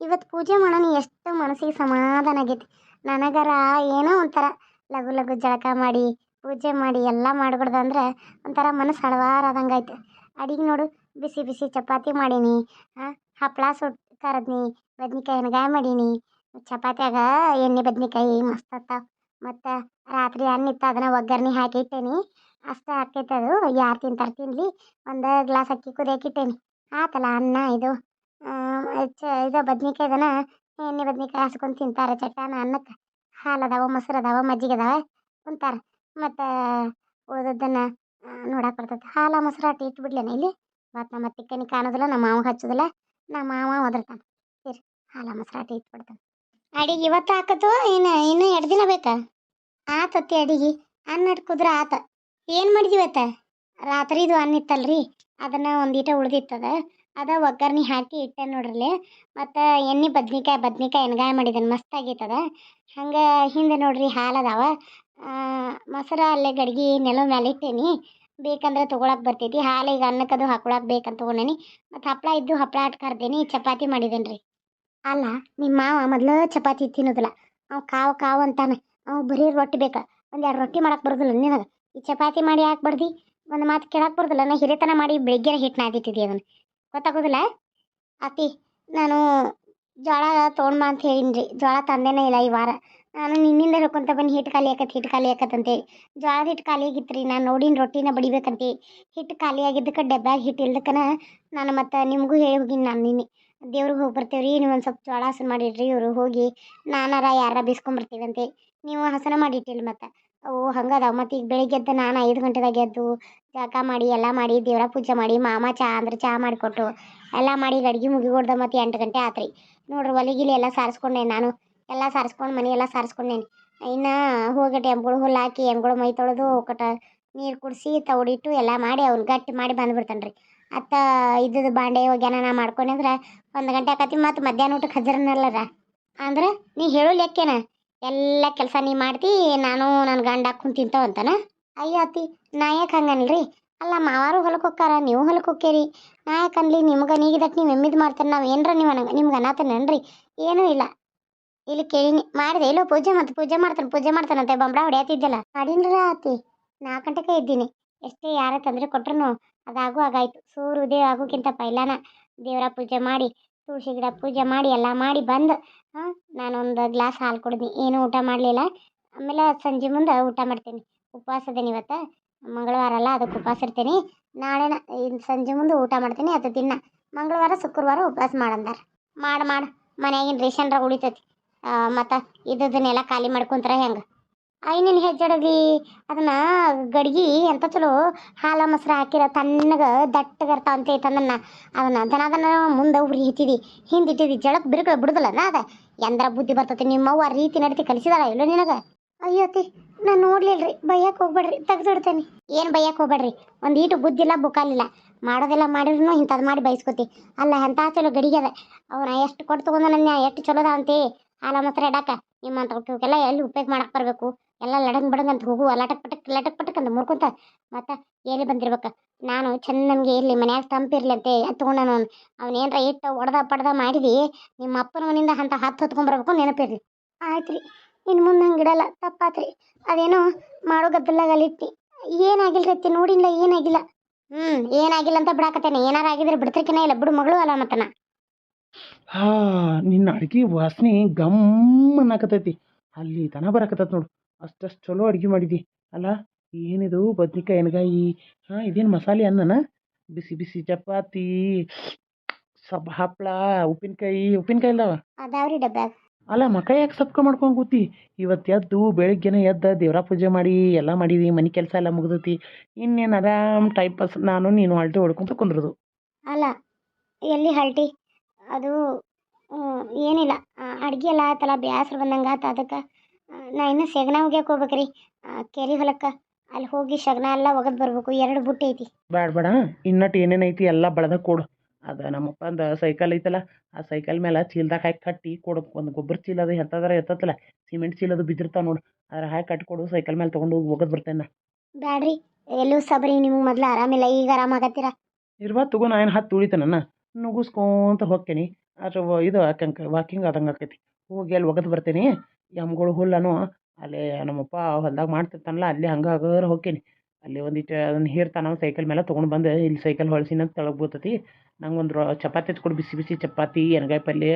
ಇವತ್ತು ಪೂಜೆ ಮಾಡೋಣ ಎಷ್ಟು ಮನಸ್ಸಿಗೆ ಸಮಾಧಾನ ಆಗೈತಿ. ನನಗರ ಏನೋ ಒಂಥರ ಲಘು ಲಘು ಜಳಕ ಮಾಡಿ, ಪೂಜೆ ಮಾಡಿ ಎಲ್ಲ ಮಾಡ್ಬಿಡ್ದು ಅಂದ್ರೆ ಒಂಥರ ಮನಸ್ಸು ಹಳವಾರಾದಂಗೆ ಆಯ್ತು ಅಡಿಗೆ ನೋಡು, ಬಿಸಿ ಬಿಸಿ ಚಪಾತಿ ಮಾಡೀನಿ ಹಾಂ ಹಪ್ಪಳ ಸುಟ್ಟು ಕರದ್ನಿ ಬದ್ನಿಕಾಯಿ ಎಣ್ಗಾಯಿ ಮಾಡೀನಿ. ಚಪಾತ್ಯಾಗ ಎಣ್ಣೆ ಬದ್ನಿಕಾಯಿ ಮಸ್ತ್ ಆಗ್ತಾವ ಮತ್ತು ರಾತ್ರಿ ಅನ್ನ ಇತ್ತು ಅದನ್ನು ಒಗ್ಗರ್ಣೆ ಹಾಕಿ ಇಟ್ಟೇನಿ. ಅಷ್ಟೇ ಆಕೈತೆ ಅದು. ಯಾರು ತಿಂತಾರೆ ತಿನ್ನಲಿ ಒಂದು ಗ್ಲಾಸ್ ಅಕ್ಕಿ ಕುದಿಯಾಕಿಟ್ಟೇನಿ ಆತಲ್ಲ ಅನ್ನ ಇದು. ಚ, ಇದು ಬದ್ನಿಕಾಯ್ದನ ಎಣ್ಣೆ ಬದ್ನಿಕಾಯಿ ಹಾಸ್ಕೊಂಡು ತಿಂತಾರೆ ಚಟಾನ ಅನ್ನಕ್ಕೆ ಹಾಲು ಅದಾವ, ಮೊಸರು ಅದಾವ, ಮಜ್ಜಿಗೆ ಅದಾವ ಕುಂತಾರೆ ಮತ್ತು ಉಳ್ದದ್ದನ್ನು ನೋಡಕ್ಕೆ ಬರ್ತೈತೆ. ಹಾಲು, ಮೊಸರು ಅಟ್ಟು ಬಿಡ್ಲೇನೆ ಇಲ್ಲಿ? ಮತ್ತು ನಮ್ಮ ತಿಕ್ಕನಿ ಕಾಣೋದಿಲ್ಲ, ನಮ್ಮ ಮಾವ ಹಚ್ಚೋದಿಲ್ಲ. ನಮ್ಮ ಮಾವ ಒದರ್ತಾನೆ. ಇರ್ ಹಾಲು ಮೊಸರಾಟಿ ಇಟ್ಬಿಡ್ತಾನೆ. ಅಡಿಗೆ ಇವತ್ತು ಹಾಕತ್ತು, ಇನ್ನು ಇನ್ನು ಎರಡು ದಿನ ಬೇಕಾ? ಆತತ್ತಿ ಅಡಿಗೆ, ಅನ್ನ ಇಟ್ಕುದ್ರ ಆತ. ಏನು ಮಾಡಿದ್ವಿ ಇವತ್ತ? ರಾತ್ರಿದು ಅನ್ನ ಇತ್ತಲ್ರಿ, ಅದನ್ನು ಒಂದೀಟ ಉಳ್ದಿತ್ತದ. ಅದ ಒಗ್ಗರ್ಣೆ ಹಾಕಿ ಇಟ್ಟೆ ನೋಡ್ರಲ್ಲಿ ಮತ್ತು ಎಣ್ಣೆ ಬದ್ನಿಕಾಯಿ ಬದ್ನಿಕಾಯಿ ಎಣ್ಗಾಯಿ ಮಾಡಿದ್ದಾನೆ ಮಸ್ತ್ ಆಗೈತದ. ಹಂಗೆ ಹಿಂದೆ ನೋಡ್ರಿ ಹಾಲು ಅದಾವ. ಮೊಸರು ಅಲ್ಲೇ ಗಡ್ಗೆ ನೆಲ ಮೇಲೆ ಇಟ್ಟೇನಿ. ಬೇಕಂದ್ರೆ ತೊಗೊಳಕ್ಕೆ ಬರ್ತೈತಿ. ಹಾಲು ಈಗ ಅನ್ನಕ್ಕದು ಹಾಕೊಳಕ್ಕೆ ಬೇಕಂತ ತೊಗೊಂಡೇನಿ. ಮತ್ತು ಹಪ್ಪಳ ಇದ್ದು ಹಪ್ಪಳ ಅಟ್ ಕರ್ದೇನಿ ಚಪಾತಿ ಮಾಡಿದೇನಿ ರೀ ಅಲ್ಲ ನಿಮ್ಮ ಮಾವ ಮೊದಲು ಚಪಾತಿ ತಿನ್ನೋದಿಲ್ಲ. ಅವ್ ಕಾವು ಕಾವು ಅಂತಾನೆ. ಅವ್ ಬರೀ ರೊಟ್ಟಿ ಬೇಕು. ಒಂದು ಎರಡು ರೊಟ್ಟಿ ಮಾಡಕ್ಕೆ ಬರೋದಿಲ್ಲ ನಿನಗೆ. ಈ ಚಪಾತಿ ಮಾಡಿ ಯಾಕೆ ಬರ್ದಿ ಒಂದು ಮಾತು ಕೇಳಕ್ಕೆ ಬರೋದಿಲ್ಲ. ನಾ ಹಿರಿತನ ಮಾಡಿ ಬೆಳಿಗ್ಗೆ ಹಿಟ್ಟು ನಾದಿಟ್ಟಿದ್ದೆ ಅದನ್ನು. ಗೊತ್ತಾಗೋದಿಲ್ಲ? ಅತ್ತಿ ನಾನು ಜೋಳ ತೊಗೊಂಡ್ಬಾ ಅಂತ ಹೇಳಿನಿ ರೀ ಜೋಳ ತಂದೇನೇ ಇಲ್ಲ ಈ ವಾರ. ನಾನು ನಿನ್ನಿಂದ ಹೇಳ್ಕೊಂತ ಬನ್ನಿ ಹಿಟ್ಟು ಖಾಲಿ ಆಕತ್ ಹಿಟ್ಟು ಖಾಲಿ ಆಕತ್ತಂತೆ ಜೋಳದ ಹಿಟ್ಟು ಖಾಲಿ ಆಗಿತ್ತು ರೀ ನಾನು ನೋಡಿನ ರೊಟ್ಟಿನ ಬಡಿಬೇಕಂತೆ. ಹಿಟ್ಟು ಖಾಲಿ ಆಗಿದ್ದಕ್ಕೆ ಡಬ್ಬ್ಯಾಗ ಹಿಟ್ಟು ಇಲ್ದಕ್ಕನ ನಾನು ಮತ್ತು ನಿಮಗೂ ಹೇಳಿ ಹೋಗಿನಿ ನಾನು ನಿನ್ನೆ. ದೇವ್ರಿಗೆ ಹೋಗಿ ಬರ್ತೇವೆ ರೀ ನೀವು ಒಂದು ಸ್ವಲ್ಪ ಜ್ವಾಳ ಹಸನ ಮಾಡಿಡ್ರಿ, ಇವರು ಹೋಗಿ ನಾನಾರ ಯಾರ ಬೀಸ್ಕೊಂಬರ್ತೀವಿ ಅಂತೇಳಿ ನೀವು ಹಸನ ಮಾಡಿಟ್ಟಿಲ್ಲ ಮತ್ತು. ಅವು ಹಂಗದಾವ ಮತ್ತು ಈಗ ಬೆಳಿಗ್ಗೆ ಎದ್ದು ನಾನು ಐದು ಗಂಟೆದಾಗ ಎದ್ದು ಜಳಕ ಮಾಡಿ, ಎಲ್ಲ ಮಾಡಿ, ದೇವ್ರ ಪೂಜೆ ಮಾಡಿ, ಮಾಮ ಚಾ ಅಂದ್ರೆ ಚಾ ಮಾಡಿಕೊಟ್ಟು ಎಲ್ಲ ಮಾಡಿ ಅಡ್ಗೆ ಮುಗಿಗೊಡ್ದ ಮತ್ತು ಎಂಟು ಗಂಟೆ ಆತ್ರಿ. ನೋಡ್ರಿ ಒಲಿಗಿಲಿ ಎಲ್ಲ ಸಾರಿಸ್ಕೊಂಡೆ ನಾನು. ಎಲ್ಲ ಸಾರಿಸ್ಕೊಂಡು ಮನೆ ಎಲ್ಲ ಸಾರಿಸ್ಕೊಂಡೇನಿ. ಇನ್ನು ಹೋಗಿ ಎಮ್ಗಳು ಹುಲ್ಲು ಹಾಕಿ ಎಮ್ಗಳು ಮೈ ತೊಳೆದು ಕಟ ನೀರು ಕುಡಿಸಿ ತೌಡಿಟ್ಟು ಎಲ್ಲ ಮಾಡಿ ಅವ್ನು ಗಟ್ಟಿ ಮಾಡಿ ಬಂದ್ಬಿಡ್ತಾನೆ ರೀ ಅತ್ತ ಇದ್ದದ್ದು ಬಾಂಡೆ ಒಗ್ಯಾನ ನಾ ಮಾಡ್ಕೊಂಡೆ ಅಂದ್ರೆ ಒಂದು ಗಂಟೆ ಆಕತಿ ಮತ್ತು ಮಧ್ಯಾಹ್ನ ಊಟಕ್ಕೆ ಹಜರನಲ್ಲರ. ಅಂದ್ರೆ ನೀ ಹೇಳು ಲೆಕ್ಕೇನ. ಎಲ್ಲ ಕೆಲಸ ನೀ ಮಾಡ್ತಿ, ನಾನು ನನ್ನ ಗಂಡ ಹಾಕೊಂಡು ತಿಂತಾವ ಅಂತಾನ. ಅಯ್ಯ ಅತ್ತಿ, ನಾ ಯಾಕೆ ಹಂಗನ್ರಿ ಅಲ್ಲ ಮಾವಾರು ಹೊಲಕ್ಕೆ ಹೋಕ್ಕಾರ, ನೀವು ಹೊಲಕ್ಕೆ ಹೋಕ್ಕೇರಿ. ನಾ ಯಾಕೆ ಅನ್ಲಿ, ನಿಮ್ಗೆ ನೀಗಿದಕ್ಕೆ ನೀವು ಎಮ್ಮಿದ್ ಮಾಡ್ತಾರೆ, ನಾವು ಏನರ ನೀವು ನಿಮ್ಗೆ ರೀ ಏನೂ ಇಲ್ಲ. ಇಲ್ಲಿ ಕೇಳಿನಿ ಮಾಡಿದೆ. ಇಲ್ಲೋ ಪೂಜೆ ಮತ್ತೆ ಪೂಜೆ ಮಾಡ್ತಾನೆ, ಪೂಜೆ ಮಾಡ್ತಾನಂತೆ. ಬಂಬಡ ಹೊಡೆಯತ್ತಿದ್ದಲ್ಲ ಮಾಡಿನ್ರ ಆತಿ? ನಾಲ್ಕು ಗಂಟೆಗೆ ಇದ್ದೀನಿ ಎಷ್ಟೇ ಯಾರ ತೊಂದರೆ ಕೊಟ್ರು ಅದಾಗೂ ಆಗಾಯ್ತು. ಸೂರ್ಯ ಉದಯ ಆಗೋಕ್ಕಿಂತ ಪೈಲಾನ ದೇವರ ಪೂಜೆ ಮಾಡಿ, ತುಳಸಿ ಗಿಡ ಪೂಜೆ ಮಾಡಿ, ಎಲ್ಲ ಮಾಡಿ ಬಂದು, ಹಾಂ, ನಾನೊಂದು ಗ್ಲಾಸ್ ಹಾಲು ಕುಡ್ದು. ಏನು ಊಟ ಮಾಡಲಿಲ್ಲ. ಆಮೇಲೆ ಸಂಜೆ ಮುಂದೆ ಊಟ ಮಾಡ್ತೀನಿ. ಉಪವಾಸ ಅದೇನಿ ಇವತ್ತು? ಮಂಗಳವಾರ ಅಲ್ಲ, ಅದಕ್ಕೆ ಉಪವಾಸ ಇರ್ತೀನಿ. ನಾಳೆನ ಸಂಜೆ ಮುಂದೆ ಊಟ ಮಾಡ್ತೀನಿ, ಅದು ದಿನ ಮಂಗಳವಾರ, ಶುಕ್ರವಾರ ಉಪವಾಸ ಮಾಡಂದಾರ. ಮಾಡಿ ಮಾಡಿ. ಮನ್ಯಾಗಿನ ರೇಷನ್ರಾಗ ಉಳಿತೈತಿ. ಮತ್ತು ಇದನ್ನೆಲ್ಲ ಖಾಲಿ ಮಾಡ್ಕೊಂತಾರೆ ಹೆಂಗೆ? ಐನೇನು ಹೆಜ್ಜಡದಿ ಅದನ್ನ ಗಡ್ಗಿ ಎಂತ ಚಲೋ ಹಾಲ ಮೊಸರು ಹಾಕಿರ ತಣ್ಣಗೆ ದಟ್ಟಗಿರ್ತಾವ ಅಂತ ತಂದನ್ನ ಅದನ್ನ ದನ ದನ ಮುಂದೆ ಉರಿ ಹಿತ್ತಿದಿ ಹಿಂದೆ ಇಟ್ಟಿದಿ ಜಳಕ್ ಬಿರುಕ ಬಿಡುದಲ್ಲ ನಾ ಅದ. ಎಂದ್ರ ಬುದ್ಧಿ ಬರ್ತೈತಿ ನಿಮ್ಮವ್ವ ರೀತಿ ನಡತಿ ಕಲಿಸಿದಾಳ ಎಲ್ಲೋ ನಿನಗೆ? ಅಯ್ಯೋತಿ ನಾನು ನೋಡ್ಲಿಲ್ರಿ. ಬೈಯಕ್ಕೆ ಹೋಗ್ಬೇಡ್ರಿ. ತೆಗ್ದಿಡ್ತೇನೆ. ಏನು ಬೈಯಕ್ಕೆ ಹೋಗ್ಬೇಡ್ರಿ? ಒಂದು ಈಟು ಬುದ್ಧಿಲ್ಲ ಬುಕಾಲಿಲ್ಲ ಮಾಡೋದೆಲ್ಲ ಮಾಡಿದ್ರು ಇಂಥದ್ದು ಮಾಡಿ ಬಯಸ್ಕೊತಿ ಅಲ್ಲ ಎಂಥ ಚಲೋ ಗಡಿಗೆ ಅದ ಅವನ ಎಷ್ಟು ಕೊಟ್ಟು ತೊಗೊಂಡ ನನ್ನ ಎಷ್ಟು ಚಲೋದ ಅಂತೆ? ಹಾಲ ಮೊಸರು ನಿಮ್ಮ ನಿಮ್ಮಂಥವಕ್ಕೆಲ್ಲ ಎಲ್ಲಿ ಉಪಯೋಗ ಮಾಡಕ್ಕೆ ಬರಬೇಕು? ಎಲ್ಲ ಲಡಂಗ್ ಬಡಂಗ್ ಅಂತ ಹೋಗು, ಲಟಕ್ ಪಟಕ್ ಲಟಕ್ ಪಟಕ್ ಅಂತ ಮುರ್ಕೊಂತ ಮತ್ತೆ ಎಲ್ಲಿ ಬಂದಿರ್ಬೇಕು. ನಾನು ಚೆನ್ನ ನಮಗೆ ಇರಲಿ, ಮನ್ಯಾಗ ತಂಪಿರ್ಲಿ ಅಂತ ತೊಗೊಂಡ ಅವ್ನು. ಅವ್ನು ಏನರ ಇಟ್ಟು ಒಡ್ದ ಪಡ್ದ ಮಾಡಿದಿ, ನಿಮ್ಮ ಅಪ್ಪನ ಮನೆಯಿಂದ ಅಂತ ಹತ್ತು ಹೊತ್ಕೊಂಡ್ಬರ್ಬೇಕು ನೆನಪಿರ್ಲಿ ಆಯ್ತು ರೀ ಇನ್ನು ಮುಂದೆ ಹಂಗೆ ಇಡಲ್ಲ, ತಪ್ಪಾತ್ರಿ. ಅದೇನೋ ಮಾಡೋ ಗದ್ದಲಾಗ ಅಲ್ಲಿಟ್ಟಿ ಏನಾಗಿಲ್ಲ ರೀ ಅತ್ತಿ ನೋಡಿಲ್ಲ ಏನಾಗಿಲ್ಲ. ಹ್ಞೂ ಏನಾಗಿಲ್ಲ ಅಂತ ಬಿಡಾಕತ್ತೇನೆ. ಏನಾರ ಆಗಿದ್ರೆ ಬಿಡ್ತಿರ್ಕಿನ ಇಲ್ಲ, ಬಿಡು ಮಗಳು ಅಲ್ಲ ಮತ್ತನ. ಹಾ ನಿನ್ನ ಅಡ್ಗೆ ವಾಸನೆ ಗಮ್ ಅನ್ನಕತ್ತೈತಿ ಅಲ್ಲಿ ತನ ಬರಕತ್ತೈತಿ ನೋಡು. ಅಷ್ಟಷ್ಟು ಚಲೋ ಅಡ್ಗೆ ಮಾಡಿದಿ. ಅಲ್ಲ ಏನಿದು ಬದ್ನಿಕಾಯಿ ಎಣ್ಗಾಯಿ? ಹಾಂ ಇದೇನು ಮಸಾಲೆ ಅನ್ನನ? ಬಿಸಿ ಬಿಸಿ ಚಪಾತಿ ಸಬ್ ಹಪ್ಪಳ ಉಪ್ಪಿನಕಾಯಿ ಉಪ್ಪಿನಕಾಯಿ ಇಲ್ಲವ? ಅದಾವ್ರಿ ಅಲ್ಲ ಮಕ ಯಾಕೆ ಸಪ್ಕ ಮಾಡ್ಕೊಂಡು ಕೂತಿ? ಇವತ್ತು ಎದ್ದು ಬೆಳಿಗ್ಗೆನೇ ಎದ್ದ ದೇವ್ರ ಪೂಜೆ ಮಾಡಿ ಎಲ್ಲ ಮಾಡಿದಿ ಮನೆ ಕೆಲಸ ಎಲ್ಲ ಮುಗ್ದೈತಿ. ಇನ್ನೇನು ಆರಾಮ್ ಟೈಪ್ ಪಾಸ್ ನಾನು ನೀನು ಹಳ್ಟಿ ಹೊಡ್ಕೊಂತ ಕುಂದ್ರದು. ಅಲ್ಲ ಎಲ್ಲಿ ಹಲ್ಟಿ ಅದು ಏನಿಲ್ಲ. ಅಡುಗೆ ಎಲ್ಲ ಆಯ್ತಲ್ಲ ಬೇಸ್ರ ಬಂದಂಗೆ ಆತು ಅದಕ್ಕೆ. ನಾ ಇನ್ನೂ ಸೆಗಣ ಒಗ್ಯಕ್ಕೆ ಹೋಗ್ಬೇಕ್ರಿ. ಕೆರೆ ಹೊಲಕ್ಕೆ. ಅಲ್ಲಿ ಹೋಗಿ ಸಗಣ ಎಲ್ಲ ಒಗದು ಬರ್ಬೇಕು. ಎರಡು ಬುಟ್ಟಿ ಐತಿ. ಬೇಡ ಬೇಡ. ಇನ್ನಟ್ಟು ಏನೇನು ಐತಿ ಎಲ್ಲ ಬಳದ ಕೊಡು. ಅದು ನಮ್ಮಪ್ಪಂದು ಸೈಕಲ್ ಐತಲ್ಲ ಆ ಸೈಕಲ್ ಮೇಲೆ ಚೀಲ್ದಾಗ ಹಾಕಿ ಕಟ್ಟಿ ಕೊಡು. ಒಂದು ಗೊಬ್ಬರ ಚೀಲ ಅದು ಎಂಥದಾರ ಇರ್ತೈತಲ್ಲ ಸಿಮೆಂಟ್ ಚೀಲ ಅದು ಬಿದ್ದಿರ್ತಾವೆ ನೋಡು. ಅದ್ರ ಹಾಕಿ ಕಟ್ಟಿ ಕೊಡು ಸೈಕಲ್ ಮೇಲೆ ತೊಗೊಂಡು ಹೋಗಿ ಒಗದು ಬರ್ತೇನೆ ಬ್ಯಾಡ್ರಿ. ಎಲ್ಲೂ ಸಬರಿ ನಿಮ್ಗೆ ಮೊದ್ಲು ಆರಾಮಿಲ್ಲ. ಈಗ ಆರಾಮಾಗತ್ತೀರ? ಇರ್ಬಾ ತಗೋ ನಾ ಏನು ಹತ್ತು ಉಳಿತೇನ ನುಗ್ಗಿಸ್ಕೊಂತ ಹೋಕ್ಕೇನಿ ಅದು ಇದು ಆಕಂಕ ವಾಕಿಂಗ್ ಆದಂಗೆ ಆಕೈತಿ. ಹೋಗಿ ಅಲ್ಲಿ ಒಗದು ಬರ್ತೀನಿ. ಎಮ್ಗಳು ಹುಲ್ಲನು, ಅಲ್ಲೇ ನಮ್ಮಪ್ಪ ಹೊಲ್ದಾಗ ಮಾಡ್ತಿರ್ತಾನಲ್ಲ, ಅಲ್ಲಿ ಹಂಗೆ ಹಗರ ಹೋಗ್ತೀನಿ. ಅಲ್ಲಿ ಒಂದಿಷ್ಟು ಅದನ್ನ ಹೀರ್ತಾನ, ಸೈಕಲ್ ಮೇಲೆ ತೊಗೊಂಡು ಬಂದು ಇಲ್ಲಿ ಸೈಕಲ್ ಹೊಳ್ಸಿನ ತೆಳಗೆ ಬೀಳ್ತತಿ. ನಂಗೆ ಒಂದು ಚಪಾತಿ ಹಚ್ಕೊಡು ಬಿಸಿ ಬಿಸಿ ಚಪಾತಿ, ಎಣ್ಗಾಯಿ ಪಲ್ಯ,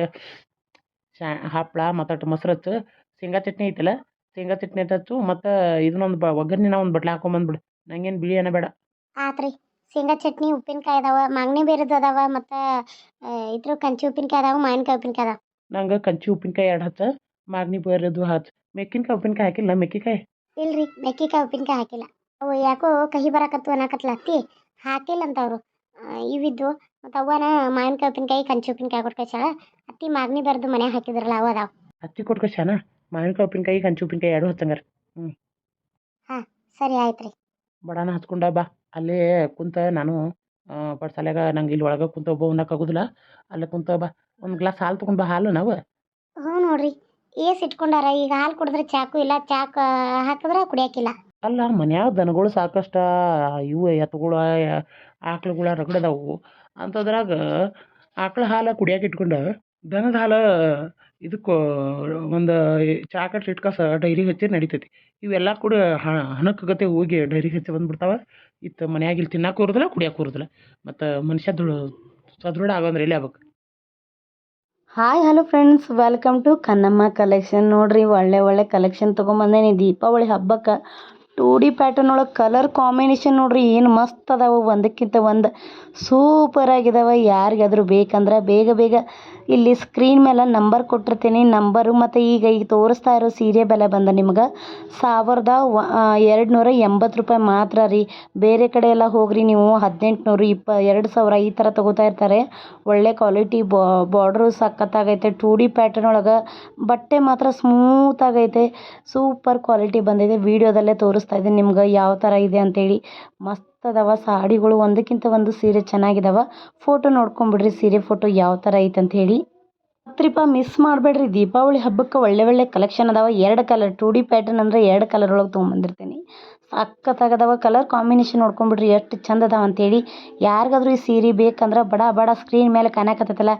ಶಾ ಹಪ್ಪಳ ಮತ್ತು ಮೊಸರು ಹಚ್ಚು ಶೇಂಗಾ ಚಟ್ನಿ ಐತಲ್ಲ, ಶೇಂಗಾ ಚಟ್ನಿ ಹಚ್ಚು ಮತ್ತು ಇದನ್ನೊಂದು ಬ, ಒಗ್ಗರ್ಣಿನ ಒಂದು ಬಟ್ಲ ಹಾಕೊಂಬಂದ್ಬಿಡು ನಂಗೇನು ಬಿಳಿ ಏನ ಬೇಡ. ಆತ್ರಿ. ಶೇಂಗಾ ಚಟ್ನಿ ಉಪ್ಪಿನಕಾಯಿ ಅದಾವ ಮಾಗನಿ ಬೇರೆದು ಅದಾವ ಮತ್ತು ಇದ್ರ ಕಂಚಿ ಉಪ್ಪಿನಕಾಯಿ ಅದಾವ ಮಾವಿನಕಾಯಿ ಉಪ್ಪಿನಕಾಯಿ ಅದಾವ. ನಂಗೆ ಕಂಚಿ ಉಪ್ಪಿನಕಾಯಿ ಎರಡು ಹತ್ತು ಮಾಗ್ನಿ ಬೇರೆದು ಹತ್ತು ಮೆಕ್ಕಿನಕಾಯಿ ಉಪ್ಪಿನಕಾಯಿ ಹಾಕಿಲ್ಲ ಮೆಕ್ಕಿಕಾಯಿ ಇಲ್ರಿ ಮೆಕ್ಕಿಕಾಯಿ ಉಪ್ಪಿನಕಾಯಿ ಹಾಕಿಲ್ಲ. ಅವು ಯಾಕೋ ಕಹಿ ಬರಾಕತ್ತು ಅನ್ನಕತ್ಲ ಅತ್ತಿ. ಹಾಕಿಲ್ಲ ಅಂತ ಅವರು ಇವಿದ್ದು ಮತ್ತು ಅವ್ವನ ಮಾವಿನಕಾಯಿ ಉಪ್ಪಿನಕಾಯಿ ಕಂಚಿ ಉಪ್ಪಿನಕಾಯಿ ಕೊಟ್ಟು ಕಳ್ಸ್ಯಾಳ ಅತ್ತಿ ಮಾಗ್ನಿ ಬರೆದು ಮನ್ಯಾಗ ಹಾಕಿದ್ರಲ್ಲ ಅವು ಅದಾವ. ಹತ್ತಿ ಕೊಟ್ಕೊ ಶಾನ ಮಾವಿನಕಾಯಿ ಉಪ್ಪಿನಕಾಯಿ ಕಂಚಿ ಉಪ್ಪಿನಕಾಯಿ ಎರಡು ಹತ್ತಂಗಾರ ಹ್ಞೂ ಹಾಂ ಸರಿ ಆಯ್ತು ರೀ ಬಡಾನ ಹಚ್ಕೊಂಡ ಬಾ. ಅಲ್ಲೇ ಕುಂತ ನಾನು ಪಡ್ಸಾಲ್ಯಾಗ ನಂಗೆ ಇಲ್ಲಿ ಒಳಗೆ ಕುಂತ ಒಬ್ಬ ಉಣ್ಣಕ್ಕಾಗೋದಿಲ್ಲ ಅಲ್ಲೇ ಕುಂತ ಬಾ ಒಂದು ಗ್ಲಾಸ್ ಹಾಲು ತೊಗೊಂಡು ಬಾ ಹಾಲು ನಾವು. ಹ್ಞೂ ನೋಡ್ರಿ ಏಸ್ ಇಟ್ಕೊಂಡಾರ ಈಗ ಹಾಲು ಕುಡಿದ್ರೆ ಚಾಕು ಇಲ್ಲ ಚಾಕ್ ಹಾಕಿದ್ರೆ ಕುಡಿಯಕ್ಕಿಲ್ಲ ಅಲ್ಲ ಮನ್ಯಾಗ ದನಗಳು ಸಾಕಷ್ಟು ಇವು ಎತ್ತುಗಳು ಆಕಳುಗಳ ರಗಡದವು ಅಂಥದ್ರಾಗ ಆಕಳ ಹಾಲು ಕುಡಿಯಕ್ಕೆ ಇಟ್ಕೊಂಡು ದನದ ಹಾಲು ಇದಕ್ಕೆ ಒಂದು ಚಾಕಟ್ ಇಟ್ಕಸ ಡೈರಿಗೆ ಹಚ್ಚಿ ನಡಿತೈತಿ. ಇವೆಲ್ಲ ಕೂಡ ಹಣಕ್ಕಗತೆ ಹೋಗಿ ಡೈರಿಗೆ ಹಚ್ಚಿ ಬಂದ್ಬಿಡ್ತಾವ. ಇತ್ತು ಮನ್ಯಾಗ ಇಲ್ಲಿ ತಿನ್ನಕ್ಕೂ ಇರೋದಿಲ್ಲ ಕುಡಿಯಕ್ಕೂ ಇರೋದಿಲ್ಲ ಮತ್ತು ಮನುಷ್ಯ ದೃಢ ಸದೃಢ ಆಗೋಂದ್ರೆ ಎಲ್ಲಿ ಆಗ್ಬೇಕು? Hi hello friends welcome to Kannamma collection ನೋಡ್ರಿ, ಒಳ್ಳೆ ಒಳ್ಳೆ ಕಲೆಕ್ಷನ್ ತೊಗೊಂಬಂದೇನಿ. ದೀಪಾವಳಿ ಹಬ್ಬಕ್ಕೆ ಟೂ ಡಿ ಪ್ಯಾಟರ್ನ್ ಒಳಗೆ ಕಲರ್ ಕಾಂಬಿನೇಷನ್ ನೋಡ್ರಿ, ಏನು ಮಸ್ತ್ ಅದಾವೆ. ಒಂದಕ್ಕಿಂತ ಒಂದು ಸೂಪರ್ ಆಗಿದಾವೆ. ಯಾರಿಗಾದ್ರೂ ಬೇಕಂದ್ರೆ ಬೇಗ ಬೇಗ ಇಲ್ಲಿ ಸ್ಕ್ರೀನ್ ಮೇಲೆ ನಂಬರ್ ಕೊಟ್ಟಿರ್ತೀನಿ. ನಂಬರು ಮತ್ತು ಈಗ ಈಗ ತೋರಿಸ್ತಾ ಇರೋ ಸೀರೆ ಬೆಲೆ ಬಂದ ನಿಮ್ಗೆ ಸಾವಿರದ ಎರಡು ನೂರ ಎಂಬತ್ತು ರೂಪಾಯಿ ಮಾತ್ರ ರೀ. ಬೇರೆ ಕಡೆ ಎಲ್ಲ ಹೋಗ್ರಿ ನೀವು. ಹದಿನೆಂಟುನೂರು, ಇಪ್ಪ, ಎರಡು ಸಾವಿರ ಈ ಥರ ತಗೋತಾ ಇರ್ತಾರೆ. ಒಳ್ಳೆ ಕ್ವಾಲಿಟಿ ಬಾರ್ಡ್ರು ಸಖತ್ತಾಗೈತೆ. ಟೂ ಡಿ ಪ್ಯಾಟರ್ನ್ ಒಳಗೆ ಬಟ್ಟೆ ಮಾತ್ರ ಸ್ಮೂತ್ ಆಗೈತೆ. ಸೂಪರ್ ಕ್ವಾಲಿಟಿ ಬಂದಿದೆ. ವಿಡಿಯೋದಲ್ಲೇ ತೋರಿಸ್ತಾ ಇದ್ದೀನಿ ನಿಮ್ಗೆ ಯಾವ ಥರ ಇದೆ ಅಂತೇಳಿ. ಮಸ್ತ್ ಅದಾವ ಸಾಡಿಗಳು ಒಂದಕ್ಕಿಂತ ಒಂದು ಸೀರೆ ಚೆನ್ನಾಗಿದಾವ. ಫೋಟೋ ನೋಡ್ಕೊಂಬಿಡ್ರಿ ಸೀರೆ ಫೋಟೋ ಯಾವ ಥರ ಐತೆ ಅಂತ ಹೇಳಿ. ಮತ್ರಿಪ್ಪ ಮಿಸ್ ಮಾಡಬೇಡ್ರಿ. ದೀಪಾವಳಿ ಹಬ್ಬಕ್ಕೆ ಒಳ್ಳೆ ಒಳ್ಳೆ ಕಲೆಕ್ಷನ್ ಅದಾವ. ಎರಡು ಕಲರ್ ಟು ಡಿ ಪ್ಯಾಟರ್ನ್ ಅಂದರೆ ಎರಡು ಕಲರ್ ಒಳಗೆ ತೊಗೊಂಬಂದಿರ್ತೀನಿ. ಸಖತ್ತಾಗದವ ಕಲರ್ ಕಾಂಬಿನೇಷನ್ ನೋಡ್ಕೊಂಬಿಡ್ರಿ ಎಷ್ಟು ಚಂದ ಅದಾವ ಅಂತೇಳಿ ಯಾರಿಗಾದ್ರೂ ಈ ಸೀರೆ ಬೇಕಂದ್ರೆ ಬಡ ಬಡ ಸ್ಕ್ರೀನ್ ಮೇಲೆ ಕಾಣಕತ್ತೈತಲ್ಲ.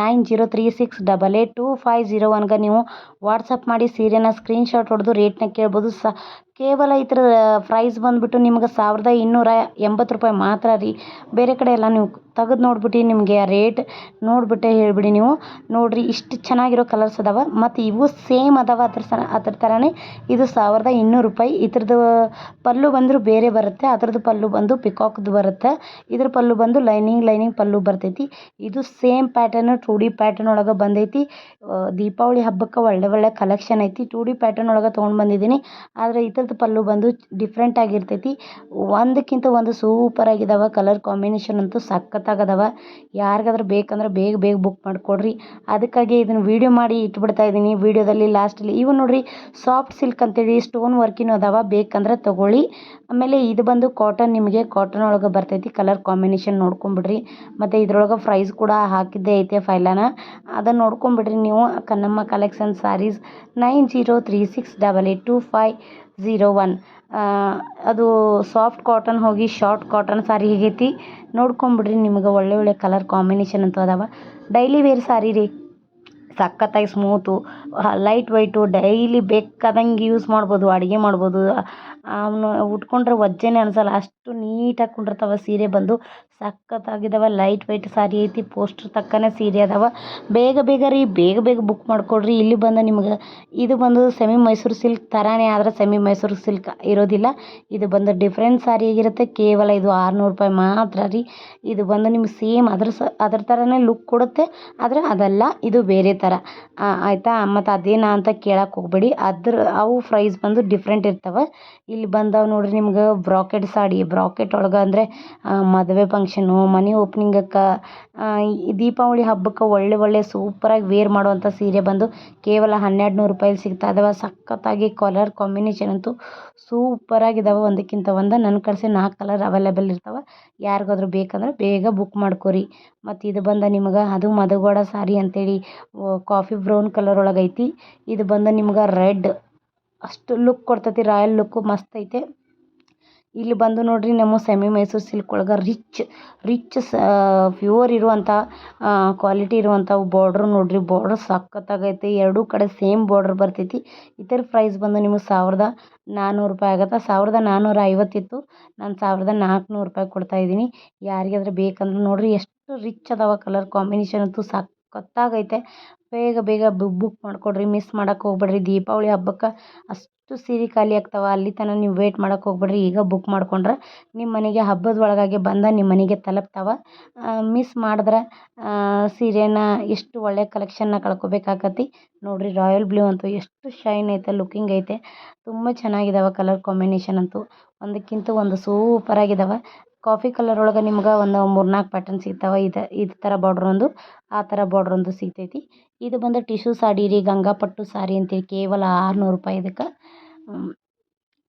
Nine zero three six double eight two five zero ಒನ್ಗೆ ನೀವು ವಾಟ್ಸಪ್ ಮಾಡಿ ಸೀರೆನ ಸ್ಕ್ರೀನ್ಶಾಟ್ ಹೊಡೆದು ರೇಟ್ನ ಕೇಳ್ಬೋದು. ಸ ಕೇವಲ ಇದ್ರ ಪ್ರೈಸ್ ಬಂದುಬಿಟ್ಟು ನಿಮ್ಗೆ ಸಾವಿರದ ಇನ್ನೂರ ಎಂಬತ್ತು ರೂಪಾಯಿ ಮಾತ್ರ ರೀ. ಬೇರೆ ಕಡೆ ಎಲ್ಲ ನೀವು ತೆಗೆದು ನೋಡ್ಬಿಟ್ಟು ನಿಮಗೆ ರೇಟ್ ನೋಡಿಬಿಟ್ಟೆ ಹೇಳಿಬಿಡಿ ನೀವು. ನೋಡಿರಿ ಇಷ್ಟು ಚೆನ್ನಾಗಿರೋ ಕಲರ್ಸ್ ಅದಾವೆ. ಮತ್ತು ಇವು ಸೇಮ್ ಅದಾವೆ ಅದ್ರ ಸ ಅದ್ರ ಥರನೇ ಇದು ಸಾವಿರದ ಇನ್ನೂರು ರೂಪಾಯಿ. ಇದ್ರದ್ದು ಪಲ್ಲು ಬಂದರೂ ಬೇರೆ ಬರುತ್ತೆ, ಅದ್ರದ್ದು ಪಲ್ಲು ಬಂದು ಪಿಕಾಕ್ದು ಬರುತ್ತೆ. ಇದ್ರ ಪಲ್ಲು ಬಂದು ಲೈನಿಂಗ್ ಲೈನಿಂಗ್ ಪಲ್ಲು ಬರ್ತೈತಿ. ಇದು same pattern two D pattern ಒಳಗೆ ಬಂದೈತಿ. ದೀಪಾವಳಿ ಹಬ್ಬಕ್ಕೆ ಒಳ್ಳೆ ಒಳ್ಳೆ ಕಲೆಕ್ಷನ್ ಐತಿ. ಟೂ ಡಿ ಪ್ಯಾಟರ್ನ್ ಒಳಗೆ ತೊಗೊಂಡು ಬಂದಿದ್ದೀನಿ. ಆದರೆ ಇದ್ರದ್ದು ಪಲ್ಲು ಬಂದು ಡಿಫ್ರೆಂಟ್ ಆಗಿರ್ತೈತಿ. ಒಂದಕ್ಕಿಂತ ಒಂದು ಸೂಪರ್ ಆಗಿದಾವೆ ಕಲರ್ ಕಾಂಬಿನೇಷನ್ ಅಂತೂ ಸಖತ್ತಾಗದವ. ಯಾರಿಗಾದ್ರೂ ಬೇಕಂದ್ರೆ ಬೇಗ ಬೇಗ ಬುಕ್ ಮಾಡಿಕೊಡ್ರಿ. ಅದಕ್ಕಾಗಿ ಇದನ್ನು ವೀಡಿಯೋ ಮಾಡಿ ಇಟ್ಬಿಡ್ತಾ ಇದ್ದೀನಿ. ವೀಡಿಯೋದಲ್ಲಿ ಲಾಸ್ಟಲ್ಲಿ ಇವು ನೋಡಿರಿ ಸಾಫ್ಟ್ ಸಿಲ್ಕ್ ಅಂತೇಳಿ ಸ್ಟೋನ್ ವರ್ಕಿನೂ ಅದಾವ. ಬೇಕಂದ್ರೆ ತೊಗೊಳ್ಳಿ. ಆಮೇಲೆ ಇದು ಬಂದು ಕಾಟನ್ ನಿಮಗೆ ಕಾಟನ್ ಒಳಗೆ ಬರ್ತೈತಿ. ಕಲರ್ ಕಾಂಬಿನೇಷನ್ ನೋಡ್ಕೊಂಬಿಡ್ರಿ. ಮತ್ತು ಇದ್ರೊಳಗೆ ಪ್ರೈಸ್ ಕೂಡ ಹಾಕಿದ್ದೇ ಐತೆ ಫೈಲನ. ಅದನ್ನು ನೋಡ್ಕೊಂಬಿಡ್ರಿ ನೀವು. Kannamma collection sarees nine zero three six double eight two five zero one. ಅದು ಸಾಫ್ಟ್ ಕಾಟನ್ ಹೋಗಿ ಶಾರ್ಟ್ ಕಾಟನ್ ಸಾರಿ ಆಗೈತಿ. ನೋಡ್ಕೊಂಬಿಡ್ರಿ, ನಿಮ್ಗೆ ಒಳ್ಳೆ ಒಳ್ಳೆ ಕಲರ್ ಕಾಂಬಿನೇಷನ್ ಅಂತೂ ಅದಾವ. ಡೈಲಿ ವೇರ್ ಸಾರಿ ರೀ. ಸಖತ್ತಾಗಿ ಸ್ಮೂತು ಲೈಟ್ ವೈಟು ಡೈಲಿ ಬೇಕಾದಂಗೆ ಯೂಸ್ ಮಾಡ್ಬೋದು, ಅಡುಗೆ ಮಾಡ್ಬೋದು. ಅವನು ಉಟ್ಕೊಂಡ್ರೆ ವಜ್ಜೆನೇ ಅನ್ಸಲ್ಲ. ಅಷ್ಟು ನೀಟಾಗಿ ಕುಂಡಿರ್ತಾವ ಸೀರೆ ಬಂದು. ಸಖತ್ತಾಗಿದಾವೆ ಲೈಟ್ ವೈಟ್ ಸಾರಿ ಐತಿ ಪೋಸ್ಟರ್ ತಕ್ಕನೆ ಸೀರೆ ಅದಾವ. ಬೇಗ ಬೇಗ ರೀ, ಬೇಗ ಬೇಗ ಬುಕ್ ಮಾಡಿಕೊಡ್ರಿ. ಇಲ್ಲಿ ಬಂದು ನಿಮ್ಗೆ, ಇದು ಬಂದು ಸೆಮಿ ಮೈಸೂರು ಸಿಲ್ಕ್ ಥರನೇ ಆದ್ರೆ ಸೆಮಿ ಮೈಸೂರು ಸಿಲ್ಕ್ ಇರೋದಿಲ್ಲ. ಇದು ಬಂದು ಡಿಫ್ರೆಂಟ್ ಸಾರಿ ಆಗಿರುತ್ತೆ, ಕೇವಲ ಇದು ಆರುನೂರು ರೂಪಾಯಿ ಮಾತ್ರ ರೀ. ಇದು ಬಂದು ನಿಮ್ಗೆ ಸೇಮ್ ಅದ್ರ ಸ, ಅದ್ರ ಥರನೇ ಲುಕ್ ಕೊಡುತ್ತೆ, ಆದರೆ ಅದಲ್ಲ, ಇದು ಬೇರೆ ಥರ ಆಯಿತಾ? ಮತ್ತು ಅದೇನ ಅಂತ ಕೇಳಕ್ಕೆ ಹೋಗ್ಬೇಡಿ. ಅದ್ರ, ಅವು ಪ್ರೈಸ್ ಬಂದು ಡಿಫ್ರೆಂಟ್ ಇರ್ತವೆ. ಇಲ್ಲಿ ಬಂದವು ನೋಡಿರಿ ನಿಮ್ಗೆ ಬ್ರಾಕೆಟ್ ಸಾಡಿ ಬ್ರಾಕೆಟ್ ಒಳಗೆ ಅಂದರೆ ಮದುವೆ ಫಂಕ್ಷನು ಮನೆ ಓಪ್ನಿಂಗಕ್ಕೆ ದೀಪಾವಳಿ ಹಬ್ಬಕ್ಕೆ ಒಳ್ಳೆ ಒಳ್ಳೆ ಸೂಪರಾಗಿ ವೇರ್ ಮಾಡುವಂಥ ಸೀರೆ ಬಂದು ಕೇವಲ ಹನ್ನೆರಡು ನೂರು ರೂಪಾಯಲ್ಲಿ ಸಿಗ್ತಾ ಇದಾವೆ. ಸಖತ್ತಾಗಿ ಕಲರ್ ಕಾಂಬಿನೇಷನ್ ಅಂತೂ ಸೂಪರಾಗಿದ್ದಾವೆ ಒಂದಕ್ಕಿಂತ ಒಂದು ನನ್ನ ಕಡೆಸಿ ನಾಲ್ಕು ಕಲರ್ ಅವೈಲೇಬಲ್ ಇರ್ತಾವೆ. ಯಾರಿಗಾದ್ರೂ ಬೇಕಂದ್ರೆ ಬೇಗ ಬುಕ್ ಮಾಡ್ಕೊರಿ. ಮತ್ತು ಇದು ಬಂದ ನಿಮ್ಗೆ ಅದು ಮಧುಗೌಡ ಸಾರಿ ಅಂತೇಳಿ ಕಾಫಿ ಬ್ರೌನ್ ಕಲರ್ ಒಳಗೆ ಐತಿ ಇದು ಬಂದು ನಿಮ್ಗೆ ರೆಡ್ ಅಷ್ಟು ಲುಕ್ ಕೊಡ್ತತಿ ರಾಯಲ್ ಲುಕ್ಕು ಮಸ್ತ್ ಐತೆ. ಇಲ್ಲಿ ಬಂದು ನೋಡಿರಿ ನಮ್ಮ ಸೆಮಿ ಮೈಸೂರು ಸಿಲ್ಕ್ ಒಳಗೆ ರಿಚ್ ರಿಚ್ ಸ ಪ್ಯೂರ್ ಇರುವಂಥ ಕ್ವಾಲಿಟಿ ಇರುವಂಥವು ಬಾರ್ಡ್ರು ನೋಡಿರಿ. ಬಾರ್ಡ್ರ್ ಸಖತ್ತಾಗೈತೆ ಎರಡೂ ಕಡೆ ಸೇಮ್ ಬಾರ್ಡ್ರ್ ಬರ್ತೈತಿ. ಇದರ ಪ್ರೈಸ್ ಬಂದು ನಿಮಗೆ ಸಾವಿರದ ನಾನ್ನೂರು ರೂಪಾಯಿ ಆಗುತ್ತೆ. ಸಾವಿರದ ನಾನ್ನೂರ ಐವತ್ತಿತ್ತು. ನಾನು ಸಾವಿರದ ನಾಲ್ಕುನೂರು ರೂಪಾಯಿ ಕೊಡ್ತಾಯಿದ್ದೀನಿ ಯಾರಿಗಾದ್ರೂ ಬೇಕಂದ್ರೆ ನೋಡಿರಿ, ಎಷ್ಟು ರಿಚ್ ಅದಾವ ಕಲರ್ ಕಾಂಬಿನೇಷನ್ ಅಂತೂ ಸಖತ್ತಾಗೈತೆ ಬೇಗ ಬೇಗ ಬುಕ್ ಮಾಡಿಕೊಡ್ರಿ. ಮಿಸ್ ಮಾಡಕ್ಕೆ ಹೋಗ್ಬೇಡ್ರಿ. ದೀಪಾವಳಿ ಹಬ್ಬಕ್ಕೆ ಅಷ್ಟು ಸೀರೆ ಖಾಲಿ ಆಗ್ತಾವೆ, ಅಲ್ಲಿ ತನಕ ನೀವು ವೇಟ್ ಮಾಡಕ್ಕೆ ಹೋಗಬೇಡ್ರಿ. ಈಗ ಬುಕ್ ಮಾಡ್ಕೊಂಡ್ರೆ ನಿಮ್ಮ ಮನೆಗೆ ಹಬ್ಬದ ಒಳಗಾಗಿ ಬಂದು ನಿಮ್ಮ ಮನೆಗೆ ತಲುಪ್ತಾವೆ. ಮಿಸ್ ಮಾಡಿದ್ರೆ ಸೀರೆನ ಎಷ್ಟು ಒಳ್ಳೆ ಕಲೆಕ್ಷನ್ನ ಕಳ್ಕೊಬೇಕಾಕತಿ. ನೋಡಿರಿ ರಾಯಲ್ ಬ್ಲೂ ಅಂತೂ ಎಷ್ಟು ಶೈನ್ ಐತೆ ಲುಕ್ಕಿಂಗ್ ಐತೆ. ತುಂಬ ಚೆನ್ನಾಗಿದಾವೆ ಕಲರ್ ಕಾಂಬಿನೇಷನ್ ಅಂತೂ. ಒಂದಕ್ಕಿಂತ ಒಂದು ಸೂಪರಾಗಿದ್ದಾವೆ ಕಾಫಿ ಕಲರ್ ಒಳಗೆ ನಿಮ್ಗೆ ಒಂದು ಮೂರು ನಾಲ್ಕು ಪ್ಯಾಟರ್ನ್ ಸಿಗ್ತಾವೆ. ಇದು ಇದು ಥರ ಬಾರ್ಡ್ರ್ ಒಂದು, ಆ ಥರ ಬಾರ್ಡ್ರ್ ಒಂದು ಸಿಗ್ತೈತಿ. ಇದು ಬಂದು ಟಿಶ್ಯೂ ಸಾಡಿ ರೀ, ಗಂಗಾ ಪಟ್ಟು ಸಾರಿ ಅಂತೇಳಿ ಕೇವಲ ಆರುನೂರು ರೂಪಾಯಿ ಇದಕ್ಕೆ.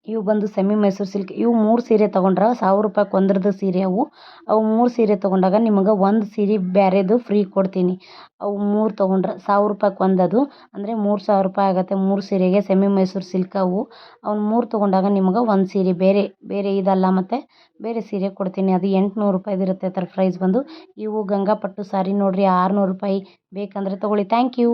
ಇವು ಬಂದು ಸೆಮಿ ಮೈಸೂರು ಸಿಲ್ಕ್. ಇವು ಮೂರು ಸೀರೆ ತೊಗೊಂಡ್ರೆ ಸಾವಿರ ರೂಪಾಯಿ ಒಂದ್ರದ್ದು ಸೀರೆ ಅವು. ಅವು ಮೂರು ಸೀರೆ ತೊಗೊಂಡಾಗ ನಿಮಗೆ ಒಂದು ಸೀರೆ ಬೇರೆದು ಫ್ರೀ ಕೊಡ್ತೀನಿ. ಅವು ಮೂರು ತೊಗೊಂಡ್ರೆ ಸಾವಿರ ರೂಪಾಯಿ ಕೊಂದದು. ಅದು ಅಂದರೆ ಮೂರು ಸಾವಿರ ರೂಪಾಯಿ ಆಗುತ್ತೆ ಮೂರು ಸೀರೆಗೆ ಸೆಮಿ ಮೈಸೂರು ಸಿಲ್ಕ್ ಅವು. ಅವ್ನು ಮೂರು ತೊಗೊಂಡಾಗ ನಿಮಗೆ ಒಂದು ಸೀರೆ ಬೇರೆ ಬೇರೆ ಇದಲ್ಲ ಮತ್ತು ಬೇರೆ ಸೀರೆ ಕೊಡ್ತೀನಿ. ಅದು ಎಂಟುನೂರು ರೂಪಾಯಿದಿರುತ್ತೆ ಅದರ ಪ್ರೈಸ್ ಬಂದು. ಇವು ಗಂಗಾ ಪಟ್ಟು ಸಾರಿ ನೋಡಿರಿ ಆರುನೂರು ರೂಪಾಯಿ ಬೇಕಂದರೆ ತೊಗೊಳ್ಳಿ. Thank you